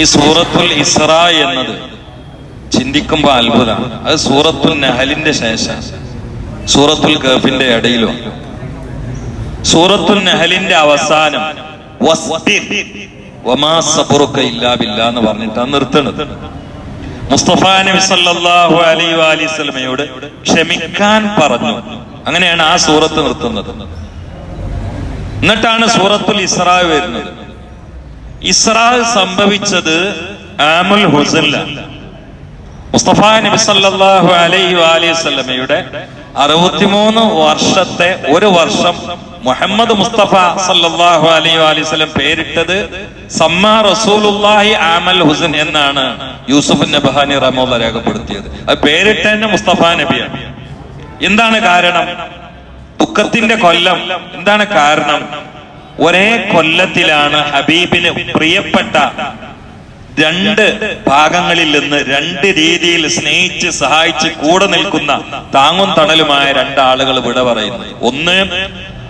ഈ സൂറത്തുൽ ഇസ്ര എന്നത് ചിന്തിക്കുമ്പോൾ അത്ഭുതമാണ്. അത് സൂറത്തുൽ നെഹലിന്റെ ശേഷം സൂറത്തുൽ ഗഫിന്റെ ഇടയിലും. സൂറത്തുൽ നെഹലിന്റെ അവസാനം എന്ന് പറഞ്ഞിട്ടാണ് നിർത്തുന്നത് മുസ്തഫ നബി സല്ലല്ലാഹു അലൈഹി വഅലൈഹി വസല്ലമയോട് ക്ഷമിക്കാൻ പറഞ്ഞു. അങ്ങനെയാണ് ആ സൂറത്ത് നിർത്തുന്നത്. എന്നിട്ടാണ് സൂറത്തുൽ ഇസ്ര വരുന്നത്. ഇസ്രാ സംഭവിച്ചത് ആമുൽ ഹുസല്ല മുസ്തഫ നബി സല്ലല്ലാഹു അലൈഹി അലൈഹി വസല്ലമയുടെ അറുപത്തിമൂന്ന് വർഷത്തെ ഒരു വർഷം മുഹമ്മദ് മുസ്തഫ സല്ലല്ലാഹു അലൈഹി അലൈഹി വസല്ലം പേരിട്ടത് സമ്മാ റസൂലുല്ലാഹി ആമൽ ഹുസൻ എന്നാണ് യൂസുഫ് നബഹാനി റമോല രേഖപ്പെടുത്തിയത്. അത് പേരിട്ട തന്നെ മുസ്തഫ നബിയാണ്. എന്താണ് കാരണം? ദുഃഖത്തിന്റെ കൊല്ലം. എന്താണ് കാരണം? ഒരേ കൊല്ലത്തിലാണ് ഹബീബിന് പ്രിയപ്പെട്ട രണ്ട് ഭാഗങ്ങളിൽ നിന്ന് രണ്ട് രീതിയിൽ സ്നേഹിച്ച് സഹായിച്ച് കൂടെ നിൽക്കുന്ന താങ്ങും തണലുമായ രണ്ടാളുകൾ വിട പറയുന്നു. ഒന്ന്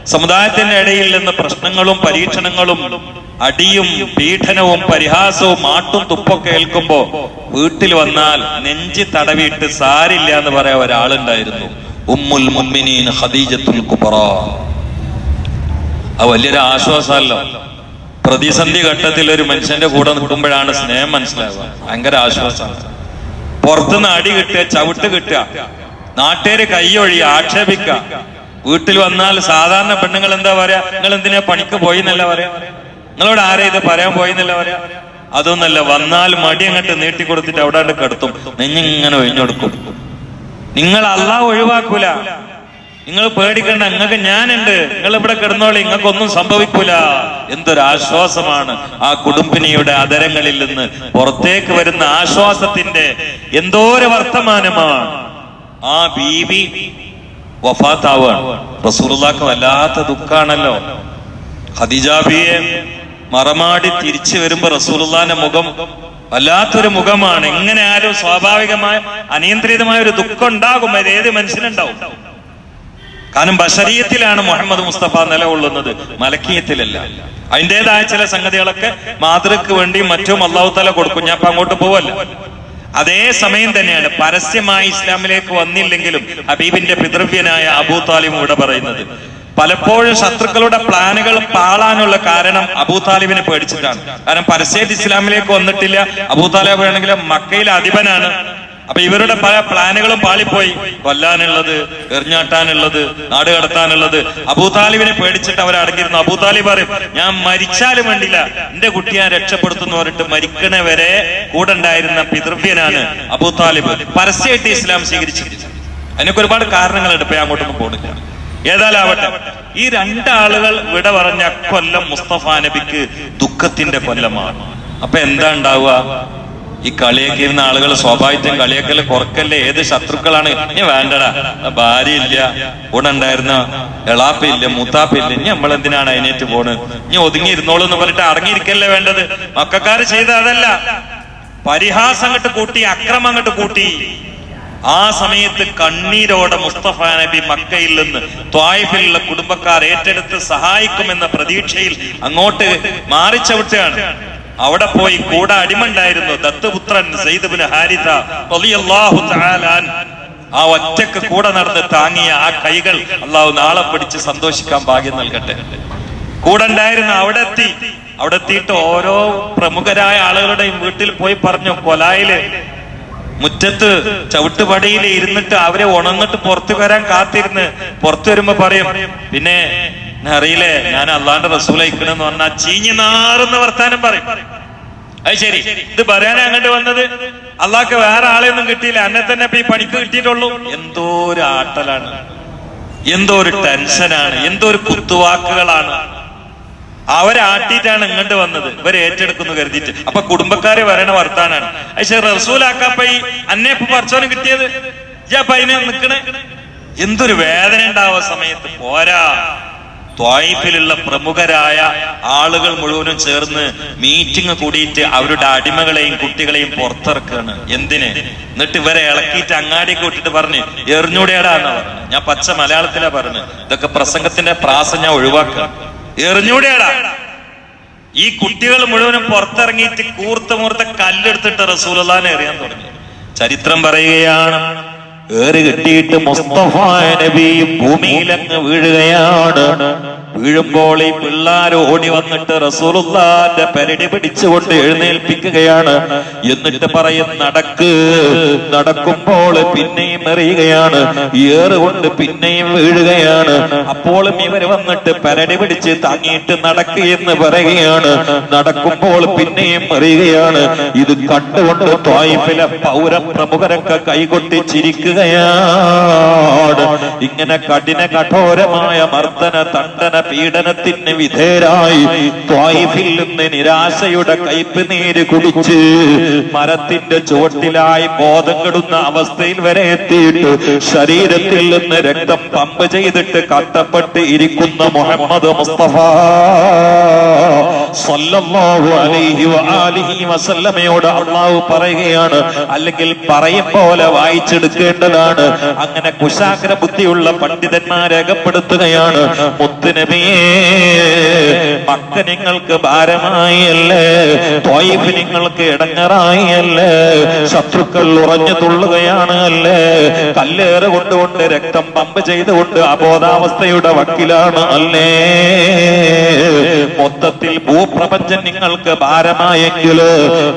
സമുദായത്തിന്റെ ഇടയിൽ നിന്ന് പ്രശ്നങ്ങളും പരീക്ഷണങ്ങളും അടിയും പീഡനവും പരിഹാസവും മാട്ടും തുപ്പൊക്കെ ഏൽക്കുമ്പോ വീട്ടിൽ വന്നാൽ നെഞ്ചി തടവിയിട്ട് സാരില്ല എന്ന് പറയാൻ ഒരാളുണ്ടായിരുന്നു. ഉമ്മുൽ മുമ്മിനീൻ ഖദീജത്തുൽ കുബറ. അത് വലിയൊരു ആശ്വാസമല്ലോ. പ്രതിസന്ധി ഘട്ടത്തിൽ ഒരു മനുഷ്യന്റെ കൂടെ നിൽക്കുമ്പോഴാണ് സ്നേഹം മനസ്സിലാവുക. ഭയങ്കര ആശ്വാസമാണ്. പുറത്തുനിന്ന് അടി കിട്ടുക ചവിട്ട് കിട്ടുക നാട്ടുകാര് കൈയൊഴി ആക്ഷേപിക്കുക. വീട്ടിൽ വന്നാൽ സാധാരണ പെണ്ണുങ്ങൾ എന്താ പറയാ? നിങ്ങൾ എന്തിനാ പണിക്ക് പോയി എന്നല്ല പറയാ. നിങ്ങളോട് ആരെ ഇത് പറയാൻ പോയി എന്നല്ല പറയാ. അതൊന്നല്ല വന്നാൽ മടി അങ്ങോട്ട് നീട്ടി കൊടുത്തിട്ട് അവിടെ കിടത്തും. നെഞ്ഞിങ്ങനെ ഒഴിഞ്ഞെടുക്കും നിങ്ങൾ അള്ളാഹ് ഒഴിവാക്കൂല. നിങ്ങൾ പേടിക്കണ്ട നിങ്ങൾക്ക് ഞാനുണ്ട്. നിങ്ങൾ ഇവിടെ കിടന്നോളി നിങ്ങൾക്കൊന്നും സംഭവിക്കൂല. എന്തൊരു ആശ്വാസമാണ് ആ കുടുംബിനിയുടെ അതരങ്ങളിൽ നിന്ന് പുറത്തേക്ക് വരുന്ന ആശ്വാസത്തിന്റെ എന്തോ ഒരു വർത്തമാനമാണ്. ആ ബീവി വഫാത്താവാണ്. റസൂറുള്ളാക്ക് വല്ലാത്ത ദുഃഖാണല്ലോ. ഹദിജാബിയെ മറമാടി തിരിച്ചു വരുമ്പോ റസൂലുള്ളാന്റെ മുഖം വല്ലാത്തൊരു മുഖമാണ്. എങ്ങനെ ആരും സ്വാഭാവികമായ അനിയന്ത്രിതമായ ഒരു ദുഃഖം ഉണ്ടാകും. അത് ഏത് മനുഷ്യനുണ്ടാവും കാരണം ബഷരീയത്തിലാണ് മുഹമ്മദ് മുസ്തഫ നിലകൊള്ളുന്നത് മലക്കീയത്തിലല്ല. അതിന്റെതായ ചില സംഗതികളൊക്കെ മാതൃക്ക് വേണ്ടി മറ്റും അള്ളാഹു തല കൊടുക്കും. ഞാൻ ഇപ്പൊ അങ്ങോട്ട് പോവല്ല. അതേ സമയം തന്നെയാണ് പരസ്യമായി ഇസ്ലാമിലേക്ക് വന്നില്ലെങ്കിലും ഹബീബിന്റെ പിതൃവ്യനായ അബൂ താലിബ് ഇവിടെ പറയുന്നത്. പലപ്പോഴും ശത്രുക്കളുടെ പ്ലാനുകൾ പാളാനുള്ള കാരണം അബൂ താലിബിനെ പേടിച്ചിട്ടാണ്. കാരണം പരസ്യമായിട്ട് ഇസ്ലാമിലേക്ക് വന്നിട്ടില്ല. അബൂ താലിബ് ആണെങ്കിൽ മക്കയിലെ അധിപനാണ്. അപ്പൊ ഇവരുടെ പല പ്ലാനുകളും പാളിപ്പോയി. കൊല്ലാനുള്ളത് എറിഞ്ഞാട്ടാനുള്ളത് നാട് കടത്താനുള്ളത്. അബൂതാലിബിനെ പേടിച്ചിട്ട് അവരെ അടങ്ങിയിരുന്നു. അബൂതാലിബ് പറയും ഞാൻ മരിച്ചാലും വേണ്ടില്ല. എന്റെ കുട്ടി ഞാൻ രക്ഷപ്പെടുത്തുന്നു പറഞ്ഞിട്ട് മരിക്കണ വരെ കൂടെ ഉണ്ടായിരുന്ന പിതൃവ്യനാണ് അബൂതാലിബ് പരസ്യമായിട്ട് ഇസ്ലാം സ്വീകരിച്ചു അതിനൊക്കെ ഒരുപാട് കാരണങ്ങളുണ്ട്. ഇപ്പൊ അങ്ങോട്ടൊന്നും പോകുന്നില്ല ഏതായാലാവട്ടെ ഈ രണ്ടാളുകൾ വിട പറഞ്ഞ കൊല്ലം മുസ്തഫ നബിക്ക് ദുഃഖത്തിന്റെ കൊല്ലമാണ്. അപ്പൊ എന്താ ഉണ്ടാവുക? ഈ കളിയൊക്കെ ഇരുന്ന ആളുകൾ സ്വാഭാവികം കളിയൊക്കെ കുറക്കല്ലേ ഏത് ശത്രുക്കളാണ്? ഇനി വേണ്ടടാ. ഭാര്യ ഇല്ല കൂടെ ഉണ്ടായിരുന്ന എളാപ്പില്ല മൂത്താപ്പില്ല ഇനി നമ്മൾ എന്തിനാണ് അതിനേറ്റ് പോണ്? ഇനി ഒതുങ്ങി ഇരുന്നോളൂ എന്ന് പറഞ്ഞിട്ട് അടങ്ങിയിരിക്കല്ലേ വേണ്ടത്? മക്കാര് ചെയ്ത അതല്ല. പരിഹാസം അങ്ങോട്ട് കൂട്ടി അക്രമം അങ്ങോട്ട് കൂട്ടി. ആ സമയത്ത് കണ്ണീരോടെ മുസ്തഫ നബി മക്കയിൽ നിന്ന് ത്വായിഫിലുള്ള കുടുംബക്കാർ ഏറ്റെടുത്ത് സഹായിക്കുമെന്ന പ്രതീക്ഷയിൽ അങ്ങോട്ട് മാറിച്ചവിട്ടുകയാണ്. അവിടെ പോയി കൂടെ അടിമണ്ടായിരുന്നു ദത്തുപുത്രൻ സൈദബിന് ഹാരിത ആ ഒറ്റയ്ക്ക് കൂടെ നടന്ന് താങ്ങിയ ആ കൈകൾ അള്ളാഹു നാളെ പിടിച്ച് സന്തോഷിക്കാൻ ഭാഗ്യം നൽകട്ടെ. കൂടെ ഉണ്ടായിരുന്ന അവിടെ എത്തി. അവിടെ എത്തിയിട്ട് ഓരോ പ്രമുഖരായ ആളുകളുടെയും വീട്ടിൽ പോയി പറഞ്ഞു കൊലായിൽ മുറ്റത്ത് ചവിട്ടുപടിയിൽ ഇരുന്നിട്ട് അവരെ ഉണർന്നിട്ട് പുറത്തു വരാൻ കാത്തിരുന്ന്. പുറത്തു വരുമ്പോ പറയും പിന്നെ "ഞാൻ അറിയില്ലേ? ഞാൻ അള്ളാന്റെ റസൂൽ അയക്കണെന്ന് പറഞ്ഞാൽ ചീഞ്ഞു നാറുന്ന വർത്താനം പറയും. അത് ശരി. ഇത് പറയാനാ അങ്ങോട്ട് വന്നത്? അള്ളാഹ്ക്ക് വേറെ ആളെയൊന്നും കിട്ടിയില്ല. എന്നെ തന്നെ ഇപ്പൊ ഈ പണിക്ക് കിട്ടിയിട്ടുള്ളൂ. എന്തോ ഒരു ആട്ടലാണ്. എന്തോ ഒരു ടെൻഷനാണ്. എന്തോ ഒരു കുത്തുവാക്കുകളാണ്. അവരാട്ടിയിട്ടാണ് ഇങ്ങോട്ട് വന്നത്. ഇവരെ ഏറ്റെടുക്കുന്നു കരുതിയിട്ട്. അപ്പൊ കുടുംബക്കാര് വരണ വർത്താനാണ്. പക്ഷെ റസൂലാക്കപ്പ ഈ അന്നെ ഇപ്പൊ പറിച്ചോനും കിട്ടിയത്? ഇജ്ജപ്പ അതിനെ നിക്കണേ എന്തൊരു വേദന ഉണ്ടാവുക സമയത്ത്. പോരാ. ത്വായിഫിലുള്ള പ്രമുഖരായ ആളുകൾ മുഴുവനും ചേർന്ന് മീറ്റിംഗ് കൂടിയിട്ട് അവരുടെ അടിമകളെയും കുട്ടികളെയും പുറത്തിറക്കുകയാണ് എന്തിന്? എന്നിട്ട് ഇവരെ ഇളക്കിയിട്ട് അങ്ങാടി കൂട്ടിട്ട് പറഞ്ഞ് എറിഞ്ഞൂടെയാടാന്ന് പറഞ്ഞു. ഞാൻ പച്ച മലയാളത്തിലാ പറഞ്ഞു ഇതൊക്കെ പ്രസംഗത്തിന്റെ പ്രാസം ഞാൻ ഒഴിവാക്കുക എറിഞ്ഞൂടെയാടാ ഈ കുട്ടികൾ മുഴുവനും പുറത്തിറങ്ങിയിട്ട് കൂർത്ത മൂർത്ത കല്ലെടുത്തിട്ട് റസൂലുള്ളാനെ എറിയാൻ തുടങ്ങി. ചരിത്രം പറയുകയാണ് ഏറ് കിട്ടിയിട്ട് മുസ്തഫ നബി ഭൂമിയിലങ്ങ് വീഴുകയാണ്. വീഴുമ്പോൾ ഈ പിള്ളാർ ഓടി വന്നിട്ട് റസൂലുള്ളാന്റെ പെരടി പിടിച്ചുകൊണ്ട് എഴുന്നേൽപ്പിക്കുകയാണ്. എന്നിട്ട് പറയും നടക്ക്. നടക്കുമ്പോൾ പിന്നെയും എറിയുകയാണ്. ഏറുകൊണ്ട് പിന്നെയും വീഴുകയാണ്. അപ്പോഴും ഇവർ വന്നിട്ട് പെരടി പിടിച്ച് താങ്ങിയിട്ട് നടക്ക് എന്ന് പറയുകയാണ്. നടക്കുമ്പോൾ പിന്നെയും എറിയുകയാണ്. ഇത് കണ്ടുകൊണ്ട് ത്വായിഫിലെ പൗരപ്രമുഖരൊക്കെ കൈകൊട്ടി ചിരിക്കുകയാണ് ഇങ്ങനെ കഠിന കഠോരമായ മർദ്ദന തണ്ടന പീഡനത്തിന് വിധേയരായി ത്വായിഫിൽ നിന്ന് നിരാശയുടെ കയ്പ് നീര് കുടിച്ച് മരത്തിന്റെ ചുവട്ടിലായി ബോധം കെടുന്ന അവസ്ഥയിൽ വരെ എത്തിയിട്ട് ശരീരത്തിൽ നിന്ന് രക്തം പമ്പ് ചെയ്തിട്ട് കട്ടപ്പെട്ട് ഇരിക്കുന്ന മുഹമ്മദ് മുസ്തഫ. വസല്ലമയോട് അള്ളാഹു പറയുകയാണ്. അല്ലെങ്കിൽ പറയും പോലെ വായിച്ചെടുക്കേണ്ടതാണ്. അങ്ങനെ കുശാഗ്ര ബുദ്ധിയുള്ള പണ്ഡിതന്മാർ രേഖപ്പെടുത്തുകയാണ്. മുത്തുനബിയേ മക്ക നിങ്ങൾക്ക് ഭാരമായല്ലേ? ത്വയ്ഫ് നിങ്ങൾക്ക് ഇടങ്ങറായല്ലേ? ശത്രുക്കൾ ഉറഞ്ഞു തുള്ളുകയാണ് അല്ലേ? കല്ലേറ് കൊണ്ടുകൊണ്ട് രക്തം പമ്പ് ചെയ്തുകൊണ്ട് അബോധാവസ്ഥയുടെ വക്കിലാണ് അല്ലേ? മൊത്തത്തിൽ ഭൂപ്രപഞ്ചം നിങ്ങൾക്ക് ഭാരമായെങ്കിൽ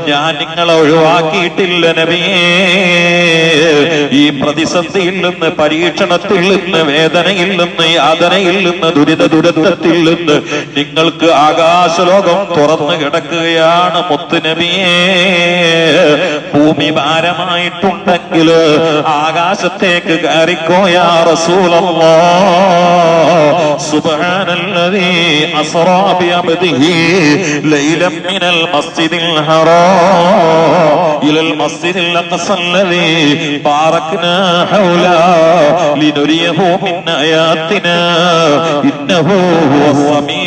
ഞാൻ നിങ്ങളെ ഒഴിവാക്കിയിട്ടില്ല നബിയേ ഈ പ്രതിസന്ധിയിൽ നിന്ന് പരീക്ഷണത്തിൽ നിന്ന് വേദനയിൽ നിന്ന് യാതനയിൽ നിന്ന് ദുരിത ദുരന്തത്തിൽ നിന്ന് നിങ്ങൾക്ക് ആകാശലോകം തുറന്നു കിടക്കുകയാണ് മുത്തുനബിയേ ഭൂമി ഭാരമായിട്ടുണ്ടെങ്കിൽ ആകാശത്തേക്ക് കയറിക്കോയാ റസൂലല്ലാ. سبحان الذي أسرى بعبده ليلا من المسجد الحرام إلى المسجد الأقصى الذي باركنا حوله لنريه من آياتنا إنه هو السميع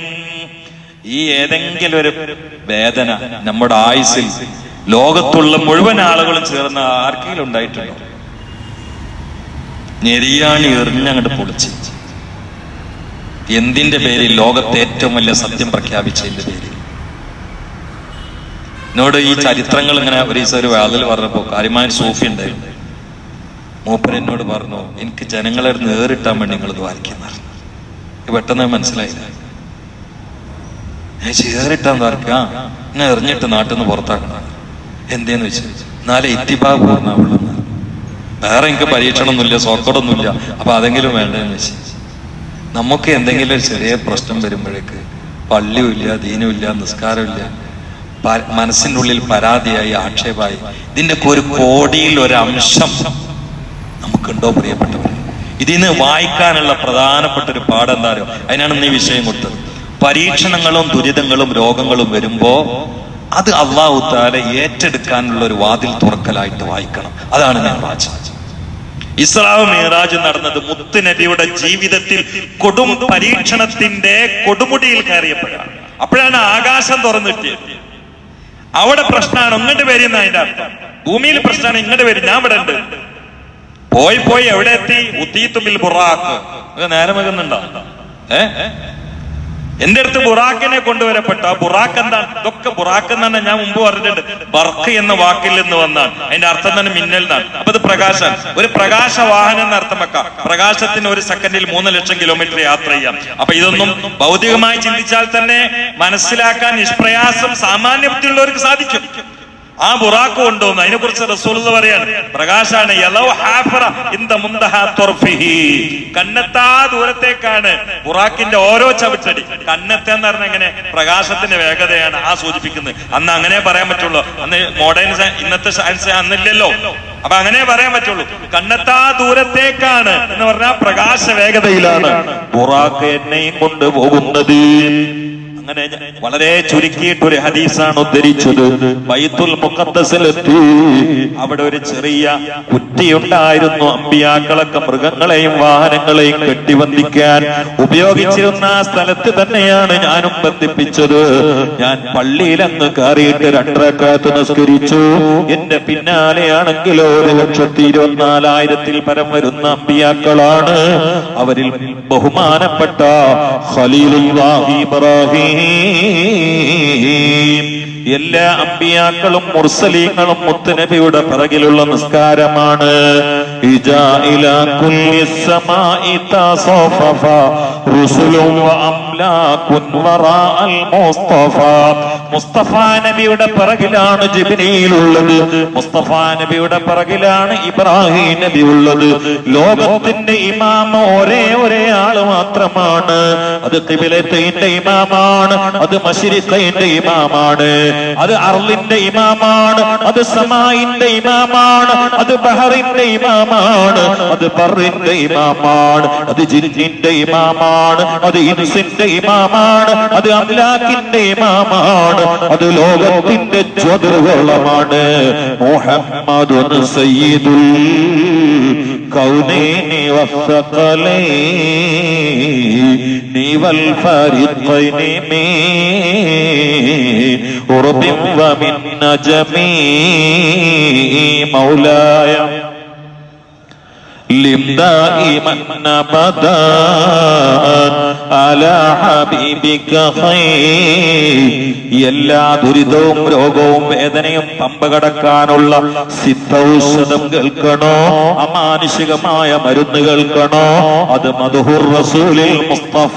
ഈ ഏതെങ്കിലും ഒരു വേദന നമ്മുടെ ആയുസിൽ ലോകത്തുള്ള മുഴുവൻ ആളുകളും ചേർന്ന് ആർക്കെങ്കിലും ഉണ്ടായിട്ടുണ്ടോ? ഞെരിയാണി എറിഞ്ഞങ്ങോട്ട് പൊളിച്ച്. എന്തിന്റെ പേരിൽ ലോകത്തെ ഏറ്റവും വലിയ സത്യം പ്രഖ്യാപിച്ചതിന്റെ പേരിൽ? എന്നോട് ഈ ചരിത്രങ്ങൾ ഇങ്ങനെ ഒരു ദിവസം ഒരു വാതിൽ പറഞ്ഞപ്പോ കാര്യമായ സൂഫി ഉണ്ടായിരുന്നു. മൂപ്പൻ എന്നോട് പറഞ്ഞു എനിക്ക് ജനങ്ങളെ നേരിട്ടാൻ വേണ്ടി നിങ്ങൾ ദ്വാരിക്കുന്നു പെട്ടെന്ന് മനസ്സിലായില്ല. ചേറിട്ടാൻ ദ്വാരക്ക എന്നെ എറിഞ്ഞിട്ട് നാട്ടിൽ നിന്ന് പുറത്താക്കണം. എന്തേന്ന് വെച്ച്? നാളെ ഇത്തിബാ പൂർണാവുള്ളൂ വേറെ എനിക്ക് പരീക്ഷണമൊന്നുമില്ല സോക്കടൊന്നുമില്ല അപ്പൊ അതെങ്കിലും വേണ്ടെന്ന് വെച്ച്. നമുക്ക് എന്തെങ്കിലും ഒരു ചെറിയ പ്രശ്നം വരുമ്പോഴേക്ക് പള്ളിയുമില്ല ദീനുമില്ല നിസ്കാരമില്ല മനസ്സിന്റെ ഉള്ളിൽ പരാതിയായി ആക്ഷേപമായി ഇതിന്റെ ഒരു കോടിയിൽ ഒരു അംശം നമുക്കുണ്ടോ പ്രിയപ്പെട്ടവർ ഇതിന് വായിക്കാനുള്ള പ്രധാനപ്പെട്ട ഒരു പാഠം എന്താ അറിയോ? അതിനാണ് നീ വിഷയം കൊടുത്തത്. പരീക്ഷണങ്ങളും ദുരിതങ്ങളും രോഗങ്ങളും വരുമ്പോ അത് അള്ളാഹു താല ഏറ്റെടുക്കാനുള്ള ഒരു വാതിൽ തുറക്കലായിട്ട് വായിക്കണം. അതാണ് വായിച്ചത് ഇസ്ലാം മീറാജ് നടന്നത് മുത്ത് നബിയുടെ ജീവിതത്തിൽ കൊടും പരീക്ഷണത്തിന്റെ കൊടുമുടിയിൽ കയറിയപ്പോഴാണ്. അപ്പോഴാണ് ആകാശം തുറന്നിട്ടിയത് അവിടെ പ്രശ്നമാണ് ഇങ്ങോട്ട് വരുന്ന അതിന്റെ അർത്ഥം. ഭൂമിയിൽ പ്രശ്നമാണ് ഇങ്ങോട്ട് വരും ഞാൻ ഇവിടെ ഉണ്ട്. പോയി പോയി എവിടെ എത്തി? ഉത്തീത്തുമ്പിൽ ബുറാക്ക്. നേരമകുന്നുണ്ടോ നേരം വെക്കുന്നുണ്ടോ ഏ? എന്റെ അടുത്ത് ബുറാക്കിനെ കൊണ്ടുവരപ്പെട്ട ബുറാക്ക് എന്താണ്? ഇതൊക്കെ ബുറാക്ക് എന്നാണ് ഞാൻ മുമ്പ് പറഞ്ഞിട്ടുണ്ട്. ബർക്ക് എന്ന വാക്കിൽ നിന്ന് വന്നാണ്. അതിന്റെ അർത്ഥം തന്നെ മിന്നൽ എന്നാണ്. അപ്പൊ ഇത് പ്രകാശം ഒരു പ്രകാശ വാഹനം എന്ന് അർത്ഥം വെക്കാം. പ്രകാശത്തിന് ഒരു സെക്കൻഡിൽ മൂന്ന് ലക്ഷം കിലോമീറ്റർ യാത്ര ചെയ്യാം. അപ്പൊ ഇതൊന്നും ഭൗതികമായി ചിന്തിച്ചാൽ തന്നെ മനസ്സിലാക്കാൻ നിഷ്പ്രയാസം സാമാന്യ ബുദ്ധിയുള്ളവർക്ക് സാധിക്കും. ആ ബുറാക്ക് കൊണ്ടുവന്നു. അതിനെ കുറിച്ച് റസൂൽ പറയാണ് പ്രകാശാണ്. കണ്ണെത്താ ദൂരത്തേക്കാണ് ബുറാക്കിന്റെ ഓരോ ചവിച്ചടി കന്നത്തെ കണ്ണെത്താന്ന് പറഞ്ഞ എങ്ങനെ? പ്രകാശത്തിന്റെ വേഗതയാണ് ആ സൂചിപ്പിക്കുന്നത്. അന്ന് അങ്ങനെ പറയാൻ പറ്റുള്ളൂ. അന്ന് മോഡേൺ ഇന്നത്തെ സയൻസ് അന്നില്ലല്ലോ. അപ്പൊ അങ്ങനെ പറയാൻ പറ്റുള്ളൂ. കണ്ണെത്താ ദൂരത്തേക്കാണ് എന്ന് പറഞ്ഞാൽ പ്രകാശ വേഗതയിലാണ്. ബുറാക്ക് എന്നെയും കൊണ്ടുപോകുന്നത്. അങ്ങനെ വളരെ ചുരുക്കിയിട്ട് ഒരു ഹദീസാണ് ഉദ്ധരിച്ചത്. ബൈത്തുൽ മുഖത്തസിലെത്തി അവിടെ ഒരു ചെറിയ കുറ്റിയുണ്ടായിരുന്നു. അമ്പിയാക്കളൊക്കെ മൃഗങ്ങളെയും വാഹനങ്ങളെയും കെട്ടിബന്ധിക്കാൻ ഉപയോഗിച്ചിരുന്ന ആ സ്ഥലത്ത് തന്നെയാണ് ഞാനും ബന്ധിപ്പിച്ചത്. ഞാൻ പള്ളിയിൽ അങ്ങ് കയറിയിട്ട് രണ്ടരക്കാത്ത് നിസ്കരിച്ചു. എന്റെ പിന്നാലെയാണെങ്കിലോ ഒരു ലക്ഷത്തി ഇരുപത്തിനാലായിരത്തിൽ പരം വരുന്ന അമ്പിയാക്കളാണ്. അവരിൽ ബഹുമാനപ്പെട്ട ഖലീലുല്ലാഹി ഇബ്രാഹിം الرحيم എല്ലാ അമ്പിയാക്കളും മുർസലീങ്ങളും മുത്തുനബിയുടെ പിറകിലുള്ള നിസ്കാരമാണ്. മുസ്തഫ. നബിയുടെ പിറകിലാണ് ജിബ്രീൽ ഉള്ളത്. മുസ്തഫ നബിയുടെ പിറകിലാണ് ഇബ്രാഹിം നബി ഉള്ളത്. ലോകത്തിന്റെ ഇമാമ ഒരേ ഒരേ ആൾ മാത്രമാണ്. അത് കിബിലത്തിന്റെ ഇമാമാണ്. അത് മഷിരിക്കൈന്റെ ഇമാമാണ്. അത് അർലിന്റെ ഇമാമാണ് അത് സമായിന്റെ ഇമാമാണ് അത് ബഹറിന്റെ ഇമാമാണ് അത് പറിന്റെ ഇമാമാണ് അത് ജിന്നിന്റെ ഇമാമാണ് അത് ഇൻസിന്റെ ഇമാമാണ് അത് അംലാക്കിന്റെ ഇമാമാണ് അത് ലോകത്തിന്റെ ജ്വതിർവളമാണ് മുഹമ്മദ് സയ്യിദുൽ വഫഖലൈ قرب ومن نجم مولاي لم دائما ابدا على حبيبك خير എല്ലാ ദുരിതവും രോഗവും വേദനയും പമ്പ കടക്കാനുള്ള സിദ്ധൌഷധം കേൾക്കണോ അമാനുഷികമായ മരുന്ന് കേൾക്കണോ അത് മധുഹുർ റസൂലിൽ മുസ്തഫ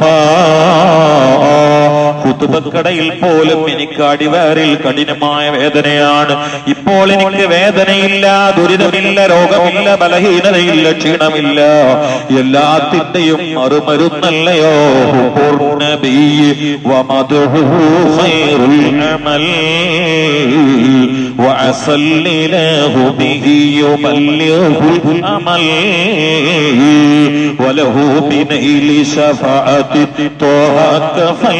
കുത്തുബക്കടയിൽ പോലും എനിക്ക് അടിവേറിൽ കഠിനമായ വേദനയാണ് ഇപ്പോൾ എനിക്ക് വേദനയില്ല ദുരിതമില്ല രോഗമില്ല ബലഹീനതയില്ല ക്ഷീണമില്ല എല്ലാത്തിന്റെയും മറുമരുന്നല്ലയോ പൂർണ്ണബി വമധുഹു ഖൈറുൽ അമൽ وأصلله به يبلغ الأمل وله بنيل شفاعة طه كفل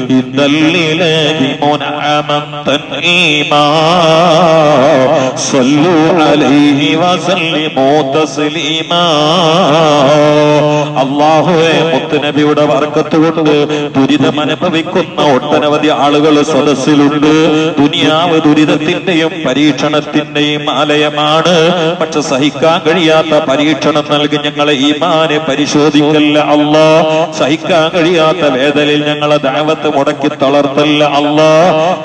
إن لله منعما تنعيما صلوا عليه وسلموا تسليما അള്ളാഹുവെ മുത്തുനബിയുടെ വർക്കത്ത് കൊണ്ട് ദുരിതം അനുഭവിക്കുന്ന ഒട്ടനവധി ആളുകൾ സദസ്സിലുണ്ട് ദുനിയാവ് ദുരിതത്തിന്റെയും പരീക്ഷണത്തിന്റെയും ആലയമാണ് പക്ഷെ സഹിക്കാൻ കഴിയാത്ത പരീക്ഷണം നൽകി ഞങ്ങളെ ഈമാനെ പരിശോധിക്കല്ല അല്ലാ സഹിക്കാൻ കഴിയാത്ത വേദനയിൽ ഞങ്ങളെ ദാവത്ത് മുടക്കി തളർത്തല്ല അല്ല.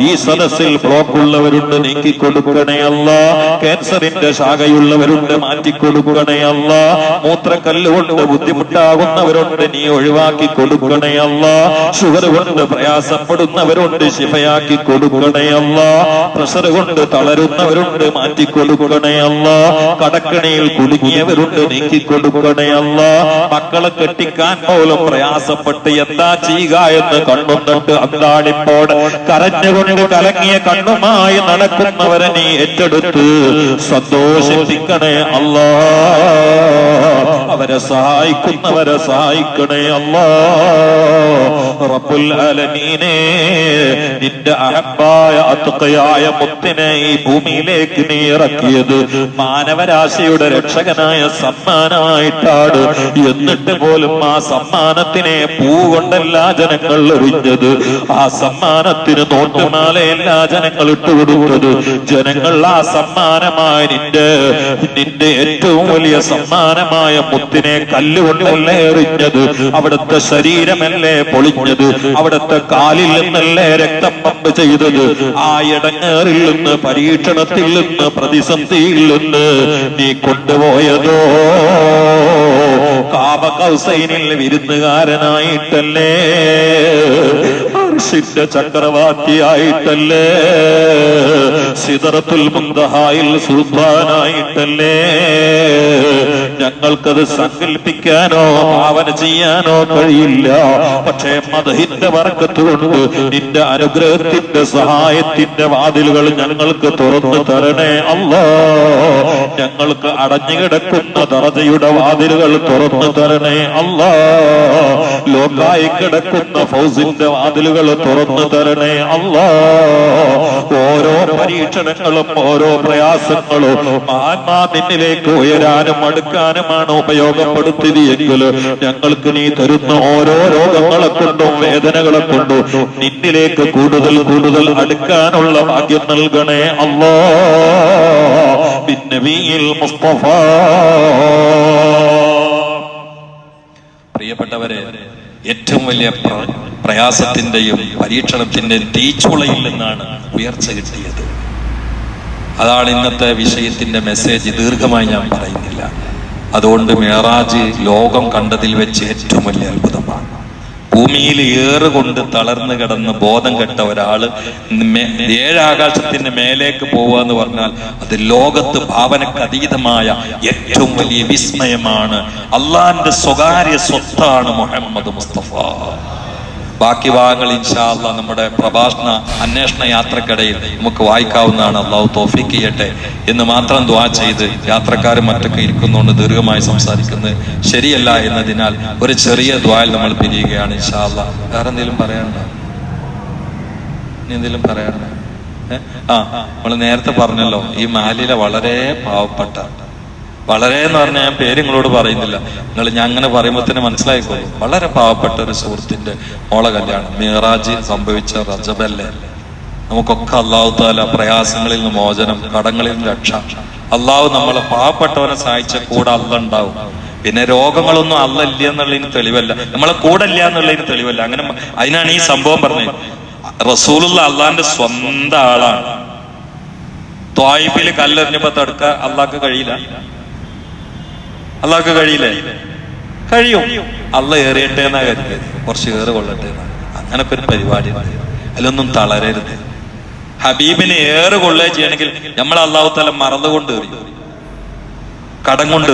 ഈ സദസ്സിൽ ബ്ലോക്ക് ഉള്ളവരുണ്ട് നീക്കി കൊടുക്കണേ അല്ല. ക്യാൻസറിന്റെ ശാഖയുള്ളവരുണ്ട് മാറ്റി കൊടുക്കണേ അല്ല. മൂത്രക്കല്ല് കൊണ്ട് ബുദ്ധിമുട്ടാകുന്നവരുണ്ട് നീ ഒഴിവാക്കി കൊടുക്കണേ അല്ല. ഷുഗർ കൊണ്ട് പ്രയാസപ്പെടുന്നവരുണ്ട് ശിഫയാക്കി കൊടുക്കണേ അല്ല. പ്രഷർ കൊണ്ട് തളരുന്നവരുണ്ട് മാറ്റി കൊടുക്കണേ അല്ല. കടക്കണിയിൽ കുടുങ്ങിയവരുണ്ട് നീക്കി കൊടുക്കണേ അല്ല. മക്കളെ കെട്ടിക്കാൻ പോലും പ്രയാസപ്പെട്ട് എന്താ ചെയ്യുക എന്ന് കണ്ണുന്നിട്ട് അന്താളിപ്പോട് കരഞ്ഞുകൊണ്ട് കലങ്ങിയ കണ്ണുമായി നടക്കുന്നവരെ നീ ഏറ്റെടുത്ത് സന്തോഷിപ്പിക്കണേ അല്ലാ. അവരെ സഹായിക്കുന്നവരെ സഹായിക്കണേ അല്ലാ. റബ്ബുൽ നിന്റെ അഹബായ അത്തുക്കയായ മുത്തിനെ ഈ ഭൂമിയിലേക്ക് നീ ഇറക്കിയത് മാനവരാശിയുടെ രക്ഷകനായ സമ്മാനമായിട്ടാണ് എന്നിട്ട് പോലും ആ സമ്മാനത്തിനെ പൂ കൊണ്ടല്ല ജനങ്ങൾ എറിഞ്ഞത് ആ സമ്മാനത്തിന് നോട്ടുമാല എല്ലാ ജനങ്ങൾ ഇട്ടുകൊടുത്തത് ജനങ്ങൾ ആ സമ്മാനമായ നിന്റെ നിന്റെ ഏറ്റവും വലിയ സമ്മാനമായ മുത്തിനെ കല്ലുകൊണ്ടല്ലേ എറിഞ്ഞത്? അവിടുത്തെ ശരീരമല്ലേ പൊളിഞ്ഞത്? അവിടുത്തെ കാലിൽ നിന്നല്ലേ രക്തം പമ്പ് ചെയ്തത്? ആ ഇടങ്ങേറിൽ നിന്ന് പരീക്ഷണത്തിൽ നിന്ന് പ്രതിസന്ധിയിൽ നിന്ന് നീ കൊണ്ടുപോയതോ? കാമകൗസൈനിൽ വിരുന്നുകാരനായിട്ടല്ലേ? അർഷിന്റെ ചക്രവർത്തിയായിട്ടല്ലേ? സിതറത്തുൽ മുന്തഹായിൽ സുൽത്താനായിട്ടല്ലേ? ഞങ്ങൾക്കത് സങ്കല്പിക്കാനോ ഭാവന ചെയ്യാനോ കഴിയില്ല. പക്ഷേ മതഹിന്റെ വർക്കത്തുകൊണ്ട് നിന്റെ അനുഗ്രഹത്തിന്റെ സഹായത്തിന്റെ വാതിലുകൾ ഞങ്ങൾക്ക് തുറന്നു തരണേ അല്ലോ. ഞങ്ങൾക്ക് അടഞ്ഞുകിടക്കുന്ന ദറജയുടെ വാതിലുകൾ തുറന്നു തരണേ അല്ലോ. കിടക്കുന്ന ഫൗസിന്റെ വാതിലുകൾ തുറന്നു തരണേ അല്ലോ. ഓരോ പരീക്ഷണങ്ങളും ഓരോ പ്രയാസങ്ങളും മഹാത്മാ നിന്നിലേക്ക് ഉയരാനും അടുക്കാനുമാണ് ഉപയോഗപ്പെടുത്തിയത് ഞങ്ങൾക്ക് നീ തരുന്ന ഓരോ രോഗങ്ങളെ കൊണ്ടും വേദനകളെ കൊണ്ടും നിന്നിലേക്ക് കൂടുതൽ കൂടുതൽ അടുക്കാനുള്ള ഭാഗ്യം നൽകണേ അല്ലോ. പിന്നെ മുസ്തഫ. പ്രിയപ്പെട്ടവരെ ഏറ്റവും വലിയ പ്ര- പ്രയാസത്തിന്റെയും പരീക്ഷണത്തിന്റെയും തീച്ചുളയിൽ നിന്നാണ് ഉയർച്ച കിട്ടിയത്. അതാണ് ഇന്നത്തെ വിഷയത്തിന്റെ മെസ്സേജ് ദീർഘമായി ഞാൻ പറയുന്നില്ല. അതുകൊണ്ട് മേറാജ് ലോകം കണ്ടതിൽ വെച്ച് ഏറ്റവും വലിയ അത്ഭുതമാണ്. ഭൂമിയിൽ ഏറുകൊണ്ട് തളർന്നു കിടന്ന് ബോധം കെട്ട ഒരാൾ ഏഴാകാശത്തിന്റെ മേലേക്ക് പോവുക എന്ന് പറഞ്ഞാൽ അത് ലോകത്ത് ഭാവനക്ക് അതീതമായ ഏറ്റവും വലിയ വിസ്മയമാണ്. അള്ളാന്റെ സ്വകാര്യ സ്വത്താണ് മുഹമ്മദ് മുസ്തഫ. ബാക്കി ഭാഗങ്ങൾ ഇൻഷാല്ല നമ്മുടെ പ്രഭാഷണ അന്വേഷണ യാത്രക്കിടയിൽ നമുക്ക് വായിക്കാവുന്നതാണ്. അള്ളാഹു തോഫിക്ക് ചെയ്യട്ടെ എന്ന് മാത്രം ദ്വാ ചെയ്ത് യാത്രക്കാരും മറ്റൊക്കെ ഇരിക്കുന്നതുകൊണ്ട് ദീർഘമായി സംസാരിക്കുന്നത് ശരിയല്ല എന്നതിനാൽ ഒരു ചെറിയ ദ്വായിൽ നമ്മൾ പിരിയുകയാണ് ഇൻഷാല്ല വേറെ എന്തെങ്കിലും പറയാനുണ്ടോ? ഇനി എന്തെങ്കിലും പറയാനുണ്ടോ? ആ നമ്മൾ നേരത്തെ പറഞ്ഞല്ലോ ഈ മാലിലെ വളരെ പാവപ്പെട്ട വളരെ എന്ന് പറഞ്ഞാൽ ഞാൻ പേര് നിങ്ങളോട് പറയുന്നില്ല. നിങ്ങൾ ഞാൻ അങ്ങനെ പറയുമ്പോൾ തന്നെ മനസ്സിലായിക്കോളൂ. വളരെ പാവപ്പെട്ട ഒരു സുഹൃത്തിന്റെ മോളെ കല്യാണം. മീറാജ് സംഭവിച്ച റജബല്ലേ നമുക്കൊക്കെ അള്ളാഹു താല പ്രയാസങ്ങളിൽ നിന്ന് മോചനം കടങ്ങളിൽ നിന്ന് രക്ഷ. അള്ളാഹു നമ്മളെ പാവപ്പെട്ടവനെ സഹായിച്ച കൂടെ അല്ല ഉണ്ടാവും. പിന്നെ രോഗങ്ങളൊന്നും അല്ല ഇല്ല എന്നുള്ളതിന് തെളിവല്ല. നമ്മളെ കൂടെ ഇല്ല എന്നുള്ളതിന് തെളിവല്ല. അങ്ങനെ അതിനാണ് ഈ സംഭവം പറഞ്ഞത്. റസൂലുള്ള അള്ളാന്റെ സ്വന്തം ആളാണ്. ത്വായിഫിൽ കല്ലെറിഞ്ഞപ്പോ തടുക്ക അള്ളാഹ്ക്ക് കഴിയില്ല. അള്ളാഹ്ക്ക് കഴിയില്ലേ? കഴിയും. അള്ള ഏറിയട്ടെ എന്നാ കരുതിയത്. കുറച്ച് ഏറ് കൊള്ളട്ടെ അങ്ങനെ ഒരു പരിപാടി അതിലൊന്നും തളരരുത്. ഹബീബിനെ ഏറ് കൊള്ളുക ചെയ്യണമെങ്കിൽ നമ്മൾ അള്ളാഹു തല മറന്നുകൊണ്ട് കടം കൊണ്ട്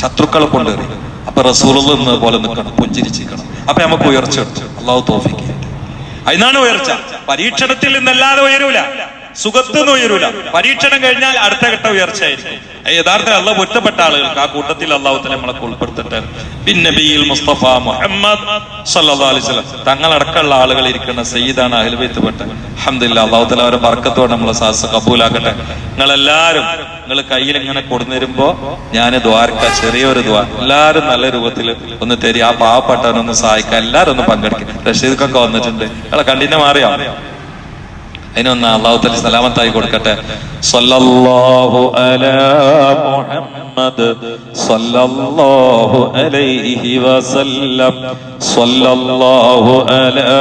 ശത്രുക്കളെ കൊണ്ട് അപ്പൊ നിന്നത് പോലെ നിൽക്കണം. പുഞ്ചിരിച്ചിരിക്കണം. അപ്പൊ നമുക്ക് ഉയർച്ച അള്ളാഹു തോഫിക്ക്. അതിനാണ് ഉയർച്ച. പരീക്ഷണത്തിൽ നിന്നല്ലാതെ ഉയരൂല. സുഖത്തുനിന്ന് ഉയരൂല പരീക്ഷണം കഴിഞ്ഞാൽ അടുത്ത ഘട്ട ഉയർച്ചയായിരിക്കും. യഥാർത്ഥ അള്ള പൊറ്റപ്പെട്ട ആളുകൾക്ക് ആ കൂട്ടത്തിൽ അള്ളാഹുത്തല നമ്മളൊക്കെ നമ്മളെ ഉൾപ്പെടുത്തട്ടെ. പിന്നെ മുഹമ്മദ് തങ്ങളടക്കമുള്ള ആളുകൾ ഇരിക്കുന്ന സയ്യിദാണ് അഹ്ലുബൈത്ത് പെട്ട അഹമ്മദില്ല അള്ളാഹു തല അവരെ പറക്കത്തോടെ നമ്മളെ സാസ് കബൂലാക്കട്ടെ. നിങ്ങൾ എല്ലാവരും നിങ്ങൾ കയ്യിൽ ഇങ്ങനെ കൊടുന്നിരുമ്പോ ഞാൻ ദ്വാരക്ക ചെറിയൊരു ദ്വാ. എല്ലാവരും നല്ല രൂപത്തിൽ ഒന്ന് തരി. ആ പാവപ്പെട്ടവനൊന്ന് സഹായിക്കാൻ എല്ലാവരും ഒന്ന് പങ്കെടുക്കും. റഷീദൊക്കെ വന്നിട്ടുണ്ട്. നിങ്ങളെ കണ്ടിന്നെ മാറിയോ അതിനൊന്ന് അള്ളാഹു തല സലാമത്തായി കൊടുക്കട്ടെ. സല്ലല്ലാഹു അലാ മുഹമ്മദ് സല്ലല്ലാഹു അലൈഹി വസല്ലം. സല്ലല്ലാഹു അലാ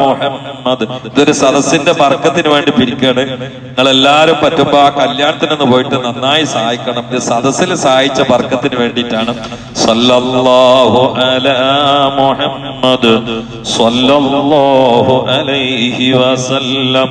മുഹമ്മദ്. ഇതൊരു സദസ്സിന്റെ ബർക്കത്തിന് വേണ്ടി പിരിക്കാണ്. നിങ്ങൾ എല്ലാവരും പറ്റുമ്പോ ആ കല്യാണത്തിനൊന്ന് പോയിട്ട് നന്നായി സഹായിക്കണം. ഇത് സദസ്സിൽ സഹായിച്ച ബർക്കത്തിന് വേണ്ടിയിട്ടാണ്. സല്ലല്ലാഹു അലാ മുഹമ്മദ് സല്ലല്ലാഹു അലൈഹി വസല്ലം.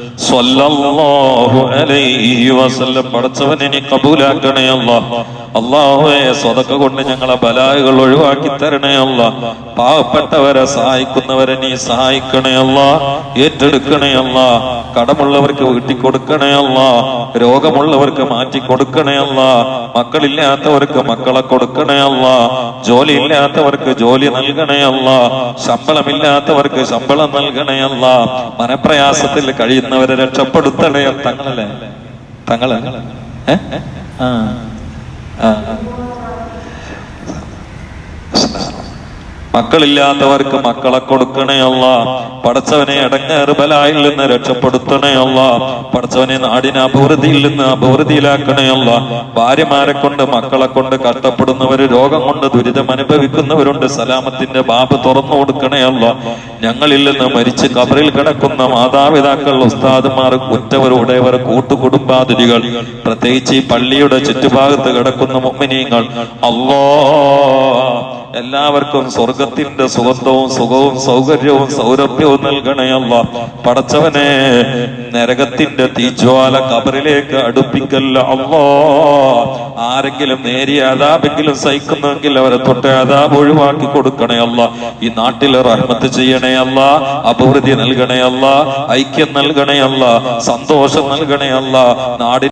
വസല്ലം പടച്ചവനെ നീ കബൂലാക്കണേ അല്ല. അള്ളാഹുവെ സ്വതക്ക കൊണ്ട് ഞങ്ങളെ ബലാഹുകൾ ഒഴിവാക്കി തരണേ അല്ല. പാവപ്പെട്ടവരെ സഹായിക്കുന്നവരെ നീ സഹായിക്കണേ അല്ല. ഏറ്റെടുക്കണേ അല്ല. കടമുള്ളവർക്ക് വീട്ടി കൊടുക്കണേ അല്ല. രോഗമുള്ളവർക്ക് മാറ്റി കൊടുക്കണേ അല്ല. മക്കളില്ലാത്തവർക്ക് മക്കളെ കൊടുക്കണേ അല്ല. ജോലി ഇല്ലാത്തവർക്ക് ജോലി നൽകണേ അല്ല. ശമ്പളമില്ലാത്തവർക്ക് ശമ്പളം നൽകണേ അല്ല. മനപ്രയാസത്തിൽ കഴിയുന്നവരെ രക്ഷപ്പെടുത്തണയോ തങ്ങളല്ലേ? തങ്ങളെ ഏ? ആ ആ. മക്കളില്ലാത്തവർക്ക് മക്കളെ കൊടുക്കണേയല്ല പഠിച്ചവനെ അടങ്ങേറ് ബലായിൽ നിന്ന് രക്ഷപ്പെടുത്തണേയല്ല പഠിച്ചവനെ നാടിനെ അഭിവൃദ്ധിയിൽ നിന്ന് അഭിവൃദ്ധിയിലാക്കണേയല്ല ഭാര്യമാരെ കൊണ്ട് മക്കളെ കൊണ്ട് കഷ്ടപ്പെടുന്നവര് രോഗം കൊണ്ട് ദുരിതം അനുഭവിക്കുന്നവരുണ്ട്. സലാമത്തിന്റെ ബാബ് തുറന്നു കൊടുക്കണേയല്ല ഞങ്ങളിൽ നിന്ന് മരിച്ച് കബറിൽ കിടക്കുന്ന മാതാപിതാക്കൾ ഉസ്താദുമാർ ഉറ്റവർ ഉടയവർ കൂട്ടുകുടുംബാതിരികൾ പ്രത്യേകിച്ച് ഈ പള്ളിയുടെ ചുറ്റുഭാഗത്ത് കിടക്കുന്ന മുമ്മിനീങ്ങൾ അല്ലോ. എല്ലാവർക്കും സ്വർഗത്തിന്റെ സുഗന്ധവും സുഖവും സൗകര്യവും സൗരഭ്യവും നൽകണയല്ല പടച്ചവനെ നരകത്തിന്റെ തീജ്വാല കബറിലേക്ക് അടുപ്പിക്കല്ല അല്ലോ ആരെങ്കിലും നേരിയ അതാപെങ്കിലും സഹിക്കുന്നെങ്കിൽ അവരെ തൊട്ട് അതാപ് ഒഴിവാക്കി കൊടുക്കണയല്ല ഈ നാട്ടിൽ റഹ്മത്ത് ചെയ്യണയല്ല അഭിവൃദ്ധി നൽകണയല്ല ഐക്യം നൽകണയല്ല സന്തോഷം നൽകണയല്ല നാടിന്